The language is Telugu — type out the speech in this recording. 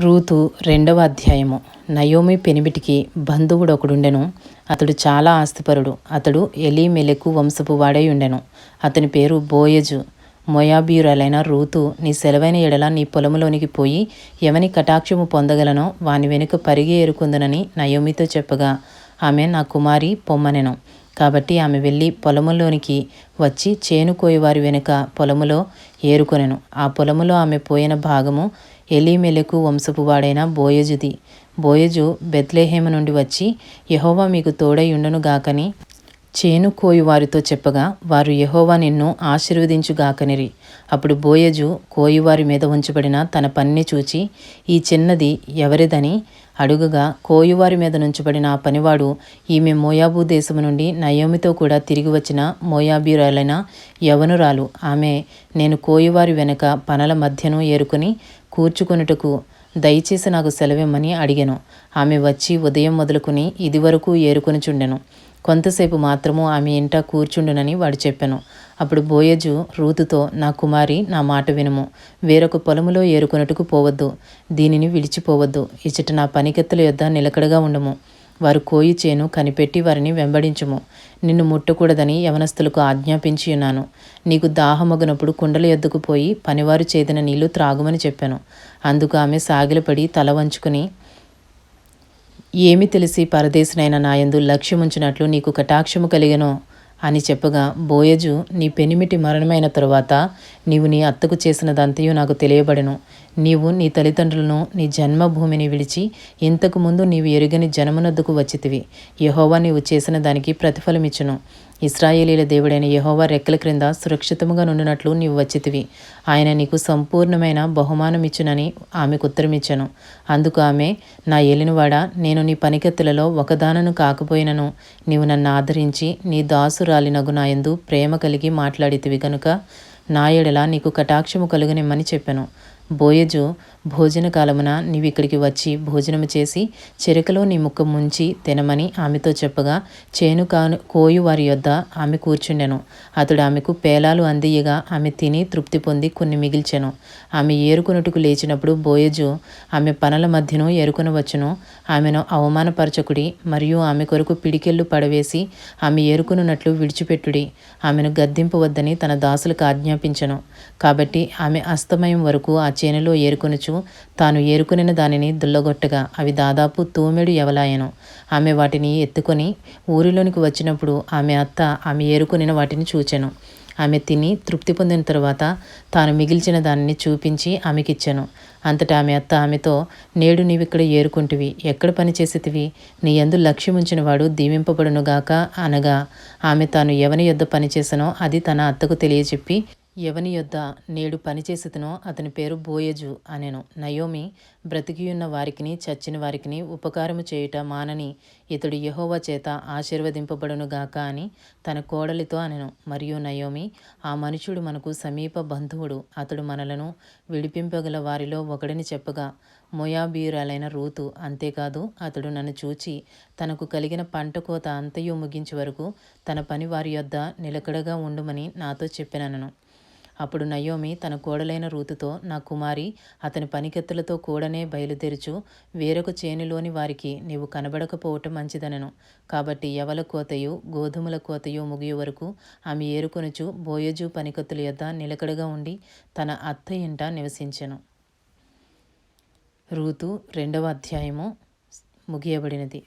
రూతు రెండవ అధ్యాయము. నయోమి పెనిమిటికి బంధువుడు ఒకడుండెను. అతడు చాలా ఆస్తిపరుడు. అతడు ఎలీమెలెకు వంశపు వాడై ఉండెను. అతని పేరు బోయజు. మొయాబీయురాలైన రూతు నీ సెలవైన ఎడల నీ పొలములోనికి పోయి ఎవని కటాక్షము పొందగలనో వాని వెనుక పరిగి ఏరుకుందనని నయోమితో చెప్పగా ఆమె నా కుమారి పొమ్మనెను. కాబట్టి ఆమె వెళ్ళి పొలములోనికి వచ్చి చేను కోయవారి వెనుక పొలములో ఏరుకొనెను. ఆ పొలములో ఆమె పోయిన భాగము ఎలీమెలకు వంశపు వాడైన బోయజుది. బోయజు బెత్లేహేమ నుండి వచ్చి యహోవా మీకు తోడై ఉండును గాకని చేను కోయి వారితో చెప్పగా వారు యహోవా నిన్ను ఆశీర్వదించుగాకనిరి. అప్పుడు బోయజు కోయివారి మీద ఉంచబడిన తన పనిని చూచి ఈ చిన్నది ఎవరిదని? అడుగగా కోయువారి మీద నుంచబడిన ఆ పనివాడు ఈమె మోయాబు దేశము నుండి నయోమితో కూడా తిరిగి వచ్చిన మోయాబీరాలైన యవనురాలు. ఆమె నేను కోయువారి వెనుక పనల మధ్యను ఏరుకుని కూర్చుకొనుటకు దయచేసి నాకు సెలవిమ్మని అడిగాను. ఆమె వచ్చి ఉదయం మొదలుకొని ఇదివరకు ఏరుకొనిచుండెను. కొంతసేపు మాత్రము ఆమె ఇంట కూర్చుండునని వాడు చెప్పాను. అప్పుడు బోయజు రూతుతో నా కుమారి నా మాట వినుము. వేరొక పొలములో ఏరుకొనుటకు పోవద్దు. దీనిని విడిచిపోవద్దు. ఇచ్చట నా పనికెత్తల యొద్ద నిలకడగా ఉండము. వారు కోయి చేను కనిపెట్టి వారిని వెంబడించుము. నిన్ను ముట్టకూడదని యవనస్తులకు ఆజ్ఞాపించి ఉన్నాను. నీకు దాహమగునప్పుడు కుండల ఎద్దుకు పోయి పనివారు చేదిన నీళ్ళు త్రాగుమని చెప్పాను. అందుకు ఆమె సాగిలపడి తల వంచుకుని ఏమి తెలిసి పరదేశనైన నాయందు లక్ష్యముంచినట్లు నీకు కటాక్షము కలిగను అని చెప్పగా బోయజు నీ పెనిమిటి మరణమైన తరువాత నీవు నీ అత్తకు చేసినదంతయు నాకు తెలియబడెను. నీవు నీ తల్లిదండ్రులను నీ జన్మభూమిని విడిచి ఇంతకు ముందు నీవు ఎరుగని జనమునద్దుకు వచ్చితివి. యహోవా నీవు చేసిన దానికి ప్రతిఫలమిచ్చును. ఇస్రాయేలీల దేవుడైన యహోవా రెక్కల క్రింద సురక్షితముగా నుండినట్లు నీవు వచ్చితివి. ఆయన నీకు సంపూర్ణమైన బహుమానం ఇచ్చునని ఆమెకు ఉత్తరమిచ్చాను. అందుకు ఆమె నా ఏలినవాడ నేను నీ పనికెత్తులలో ఒకదానను కాకపోయినను. నీవు నన్ను ఆదరించి నీ దాసురాలినగు నా ఎందు ప్రేమ కలిగి మాట్లాడితివి గనుక నా ఎడల నీకు కటాక్షము కలుగనిమ్మని చెప్పాను. బోయజు భోజన కాలమున నీవిక్కడికి వచ్చి భోజనము చేసి చెరకలో నీ ముక్క ముంచి తినమని ఆమెతో చెప్పగా చేను కాను కోయు వారి యొద్ద ఆమె కూర్చుండెను. అతడు ఆమెకు పేలాలు అందియగా ఆమె తిని తృప్తి పొంది కొన్ని మిగిల్చెను. ఆమె ఏరుకొనుటకు లేచినప్పుడు బోయజు ఆమె పనల మధ్యను ఏరుకొనవచ్చును ఆమెను అవమానపరచకుడి మరియు ఆమె కొరకు పిడికెళ్ళు పడవేసి ఆమె ఏరుకునున్నట్లు విడిచిపెట్టుడి. ఆమెను గద్దింపవద్దని తన దాసులకు ఆజ్ఞాపించను. కాబట్టి ఆమె అస్తమయం వరకు ఆ చేనులో ఏరుకొనుచు తాను ఏరుకునిన దానిని దుల్లగొట్టగా అవి దాదాపు తూమెడు ఎవలాయను. ఆమె వాటిని ఎత్తుకొని ఊరిలోనికి వచ్చినప్పుడు ఆమె అత్త ఆమె ఏరుకునిన వాటిని చూచెను. ఆమె తిని తృప్తి పొందిన తరువాత తాను మిగిల్చిన దానిని చూపించి ఆమెకిచ్చాను. అంతటా ఆమె అత్త ఆమెతో నేడు నీవిక్కడ ఏరుకుంటివి. ఎక్కడ పని చేసేతివి? నీ ఎందు లక్ష్యముంచిన వాడు దీవింపబడునుగాక అనగా ఆమె తాను ఎవని యొద్ద పనిచేసనో అది తన అత్తకు తెలియచెప్పి ఎవని యొద్ద నేడు పనిచేసేతనో అతని పేరు బోయజు అనెను. నయోమి బ్రతికియున్న వారికిని చచ్చిన వారికిని ఉపకారము చేయుట మానని ఇతడు యహోవ చేత ఆశీర్వదింపబడునుగాక అని తన కోడలితో అనెను. మరియు నయోమి ఆ మనుషుడు మనకు సమీప బంధువుడు. అతడు మనలను విడిపింపగల వారిలో ఒకడిని చెప్పగా మొయాబీరాలైన రూతు అంతేకాదు అతడు నన్ను చూచి తనకు కలిగిన పంట కోత అంతయు ముగించే వరకు తన పని వారి యొద్ద నిలకడగా ఉండుమని నాతో చెప్పినను అప్పుడు నయోమి తన కోడలైన రూతుతో నా కుమారి అతని పనికెత్తులతో కూడనే బయలుదేరుచు వేరొక చేనులోని వారికి నీవు కనబడకపోవటం మంచిదనను. కాబట్టి ఎవల కోతయు గోధుమల కోతయు ముగియ వరకు ఆమె ఏరుకొనుచు బోయజు పనికత్తుల యొద్ద నిలకడగా ఉండి తన అత్త ఇంట నివసించెను. రూతు రెండవ అధ్యాయము ముగియబడినది.